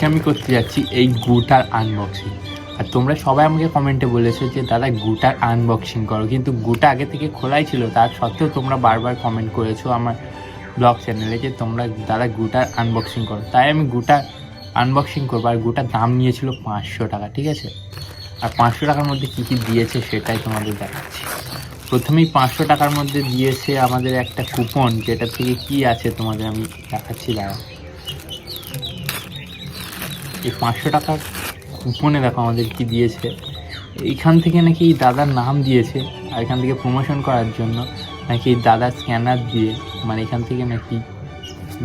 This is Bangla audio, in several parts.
আজকে আমি করতে যাচ্ছি এই গুটার আনবক্সিং আর তোমরা সবাই আমাকে কমেন্টে বলেছ যে, দাদা, গুটার আনবক্সিং করো। কিন্তু গুটা আগে থেকে খোলাই ছিল, তার সত্ত্বেও তোমরা বারবার কমেন্ট করেছ আমার ব্লগ চ্যানেলে যে, তোমরা, দাদা, গুটার আনবক্সিং করো। তাই আমি গুটার আনবক্সিং করব, আর গুটার দাম নিয়েছিল পাঁচশো টাকা, ঠিক আছে? আর পাঁচশো টাকার মধ্যে কী কী দিয়েছে সেটাই তোমাদের দেখাচ্ছি। প্রথমেই পাঁচশো টাকার মধ্যে দিয়েছে আমাদের একটা কুপন যেটা থেকে কি আছে তোমাদের আমি দেখাচ্ছি দাঁড়া এই পাঁচশো টাকার কুপনে দেখো আমাদের কি দিয়েছে। এইখান থেকে নাকি এই দাদার নাম দিয়েছে, আর এখান থেকে প্রমোশন করার জন্য নাকি এই দাদার স্ক্যানার দিয়ে মানে এখান থেকে নাকি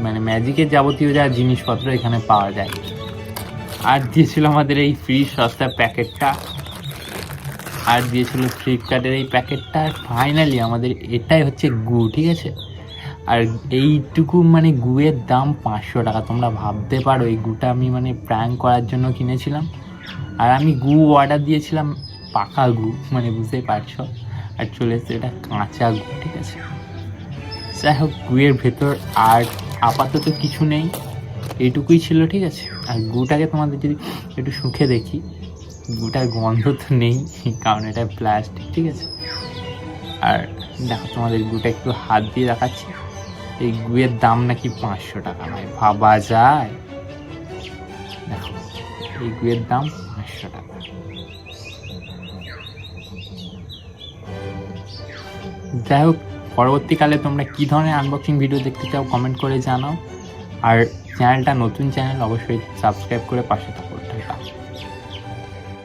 মানে ম্যাজিকের যাবতীয় যা জিনিসপত্র এখানে পাওয়া যায়। আর দিয়েছিল আমাদের এই ফ্রি সস্তার প্যাকেটটা। আর দিয়েছিল ফ্লিপকার্টের এই প্যাকেটটা। ফাইনালি আমাদের এটাই হচ্ছে গু, ঠিক আছে? আর এইটুকু মানে গুয়ের দাম পাঁচশো টাকা। তোমরা ভাবতে পারো, এই গুটা আমি মানে প্র্যাঙ্ক করার জন্য কিনেছিলাম। আর আমি গু অর্ডার দিয়েছিলাম পাকা গু মানে বুঝতেই পারছ। আর চলে এসছে এটা কাঁচা গু, ঠিক আছে। যাই হোক, গুয়ের ভেতর আর আপাতত কিছু নেই। এইটুকুই ছিল, ঠিক আছে। আর গুটাকে তোমাদের যদি একটু শুঁকে দেখি, গুটার গন্ধ তো নেই, কারণ এটা প্লাস্টিক ঠিক আছে। আর দেখো তোমাদের গুটা একটু হাত দিয়ে দেখাচ্ছি। এই গুয়ের দাম নাকি পাঁচশো টাকা নয়। ভাবা যায়। দেখো, এই গুয়ের দাম পাঁচশো টাকা। যাই হোক, পরবর্তীকালে তোমরা কী ধরনের আনবক্সিং ভিডিও দেখতে চাও কমেন্ট করে জানাও। আর চ্যানেলটা নতুন চ্যানেল অবশ্যই সাবস্ক্রাইব করে পাশে থাকো।